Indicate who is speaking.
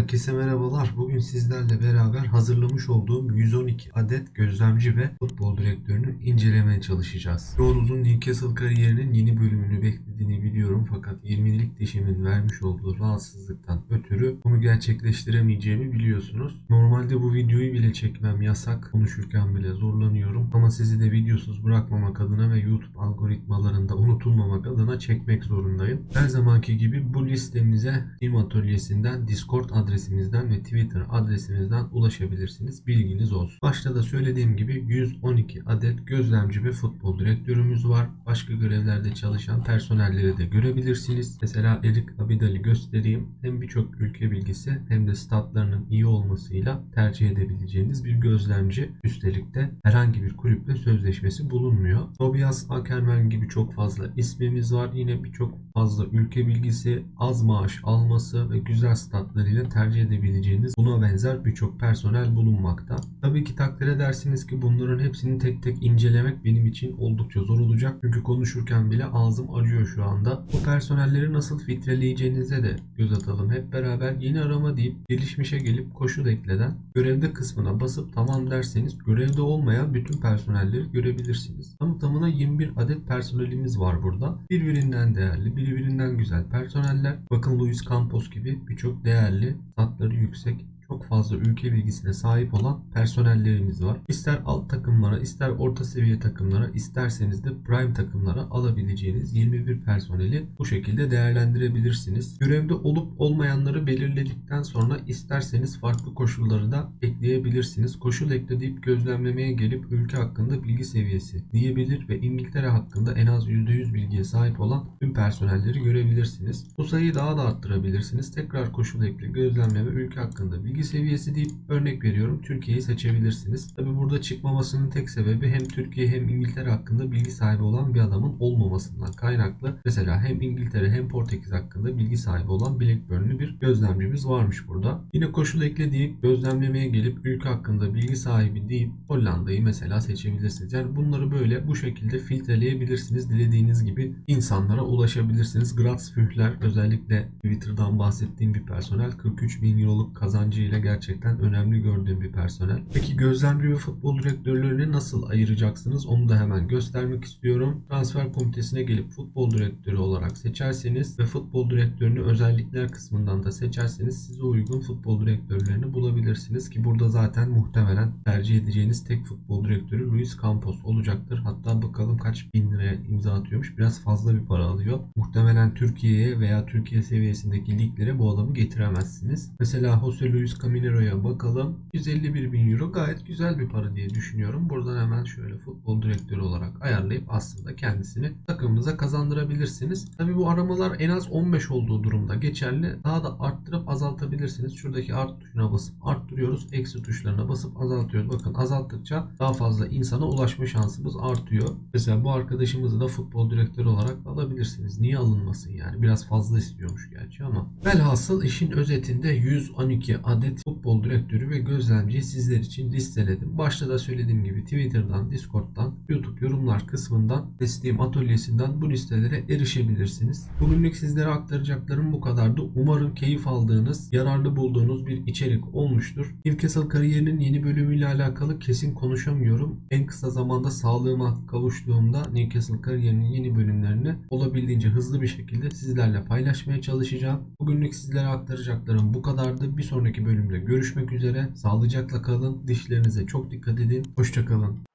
Speaker 1: Herkese merhabalar. Bugün sizlerle beraber hazırlamış olduğum 112 adet gözlemci ve futbol direktörünü incelemeye çalışacağız. Çoğunuzun Newcastle kariyerinin yeni bölümünü beklediğini biliyorum fakat 20'lik dişimin vermiş olduğu rahatsızlıktan ötürü bunu gerçekleştiremeyeceğimi biliyorsunuz. Normalde bu videoyu bile çekmem yasak. Konuşurken bile zorlanıyorum sizi de videosuz bırakmamak adına ve YouTube algoritmalarında unutulmamak adına çekmek zorundayım. Her zamanki gibi bu listemize Team Atölyesi'nden, Discord adresimizden ve Twitter adresimizden ulaşabilirsiniz. Bilginiz olsun. Başta da söylediğim gibi 112 adet gözlemci ve futbol direktörümüz var. Başka görevlerde çalışan personelleri de görebilirsiniz. Mesela Erik Abidal'i göstereyim. Hem birçok ülke bilgisi hem de statlarının iyi olmasıyla tercih edebileceğiniz bir gözlemci. Üstelik de herhangi bir kulüple sözleşmesi bulunmuyor. Tobias Ackerman gibi çok fazla ismimiz var. Yine birçok fazla ülke bilgisi, az maaş alması ve güzel statlarıyla tercih edebileceğiniz buna benzer birçok personel bulunmakta. Tabii ki takdir edersiniz ki bunların hepsini tek tek incelemek benim için oldukça zor olacak. Çünkü konuşurken bile ağzım acıyor şu anda. Bu personelleri nasıl filtreleyeceğinize de göz atalım. Hep beraber yeni arama deyip gelişmişe gelip koşul ekleden görevde kısmına basıp tamam derseniz görevde olmayan bütün personelleri görebilirsiniz. Tamı tamına 21 adet personelimiz var burada. Birbirinden değerli, birbirinden güzel personeller. Bakın Luis Campos gibi birçok değerli, statları yüksek çok fazla ülke bilgisine sahip olan personellerimiz var. İster alt takımlara, ister orta seviye takımlara, isterseniz de prime takımlara alabileceğiniz 21 personeli bu şekilde değerlendirebilirsiniz. Görevde olup olmayanları belirledikten sonra isterseniz farklı koşulları da ekleyebilirsiniz. Koşul ekle deyip gözlemlemeye gelip ülke hakkında bilgi seviyesi diyebilir ve İngiltere hakkında en az %100 bilgiye sahip olan tüm personelleri görebilirsiniz. Bu sayıyı daha da arttırabilirsiniz. Tekrar koşul ekle, gözlemle ve ülke hakkında bilgi seviyesi deyip örnek veriyorum Türkiye'yi seçebilirsiniz. Tabi burada çıkmamasının tek sebebi hem Türkiye hem İngiltere hakkında bilgi sahibi olan bir adamın olmamasından kaynaklı. Mesela hem İngiltere hem Portekiz hakkında bilgi sahibi olan Blackburn'lü bir gözlemcimiz varmış burada. Yine koşul ekle deyip gözlemlemeye gelip ülke hakkında bilgi sahibi deyip Hollanda'yı mesela seçebilirsiniz. Yani bunları böyle bu şekilde filtreleyebilirsiniz. Dilediğiniz gibi insanlara ulaşabilirsiniz. Graz Fühler özellikle Twitter'dan bahsettiğim bir personel 43 bin euroluk kazancıyla gerçekten önemli gördüğüm bir personel. Peki gözlemci ve futbol direktörlerini nasıl ayıracaksınız? Onu da hemen göstermek istiyorum. Transfer komitesine gelip futbol direktörü olarak seçerseniz ve futbol direktörünü özellikler kısmından da seçerseniz size uygun futbol direktörlerini bulabilirsiniz ki burada zaten muhtemelen tercih edeceğiniz tek futbol direktörü Luis Campos olacaktır. Hatta bakalım kaç bin liraya imza atıyormuş. Biraz fazla bir para alıyor. Muhtemelen Türkiye'ye veya Türkiye seviyesindeki liglere bu adamı getiremezsiniz. Mesela Jose Luis Caminero'ya bakalım. 151 bin euro gayet güzel bir para diye düşünüyorum. Buradan hemen şöyle futbol direktörü olarak ayarlayıp aslında kendisini takımınıza kazandırabilirsiniz. Tabi bu aramalar en az 15 olduğu durumda geçerli. Daha da arttırıp azaltabilirsiniz. Şuradaki art tuşuna basıp arttırıyoruz. Eksi tuşlarına basıp azaltıyoruz. Bakın azalttıkça daha fazla insana ulaşma şansımız artıyor. Mesela bu arkadaşımızı da futbol direktörü olarak alabilirsiniz. Niye alınmasın yani? Biraz fazla istiyormuş gerçi ama. Velhasıl işin özetinde 112 adet futbol direktörü ve gözlemciyi sizler için listeledim. Başta da söylediğim gibi Twitter'dan, Discord'dan, YouTube yorumlar kısmından ve Steam atölyesinden bu listelere erişebilirsiniz. Bugünlük sizlere aktaracaklarım bu kadardı. Umarım keyif aldığınız, yararlı bulduğunuz bir içerik olmuştur. Newcastle kariyerinin yeni bölümüyle alakalı kesin konuşamıyorum. En kısa zamanda sağlığıma kavuştuğumda Newcastle kariyerinin yeni bölümlerini olabildiğince hızlı bir şekilde sizlerle paylaşmaya çalışacağım. Bugünlük sizlere aktaracaklarım bu kadardı. Bir sonraki bölümde görüşmek üzere. Sağlıcakla kalın. Dişlerinize çok dikkat edin. Hoşçakalın.